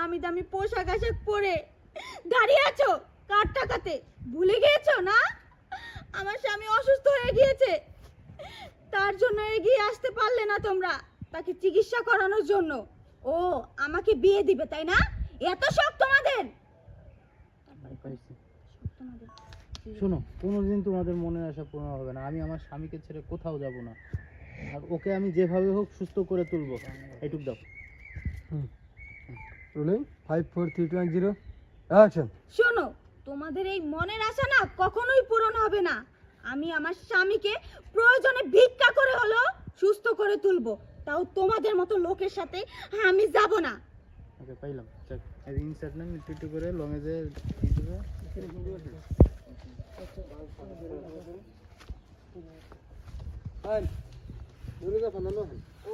দামি দামি পোশাক আশাক পরে। দাঁড়িয়ে আছো কার টাকাতে? ভুলে গিয়েছো না? আমার স্বামী অসুস্থ হয়ে গিয়েছে। তার জন্য এগিয়ে আসতে পারলে না তোমরা। তাকে চিকিৎসা করানোর জন্য। ও আমাকে বিয়ে দিবে তাই না? এত শখ তোমাদের। শোনো কোনোদিন তোমাদের মনের আশা পূর্ণ হবে না। আমি আমার স্বামীকে ছেড়ে কোথাও যাব না। আর ওকে আমি যেভাবে হোক সুস্থ করে তুলবো। এইটুক দাও। Rolling five four three two zero action শোনো তোমাদের এই মনের আশা না কখনোই পূরণ হবে না। আমি আমার স্বামীকে প্রয়োজনে ভিক্ষা করে হলো সুস্থ করে তুলবো। তাও তোমাদের মতো লোকের সাথে আমি যাব না। ওকে পাইলাম। চেক এই ইনসার্ট না একটু একটু করে যে দিয়ে দেবে ফাইন দূরে যা ফানানো ও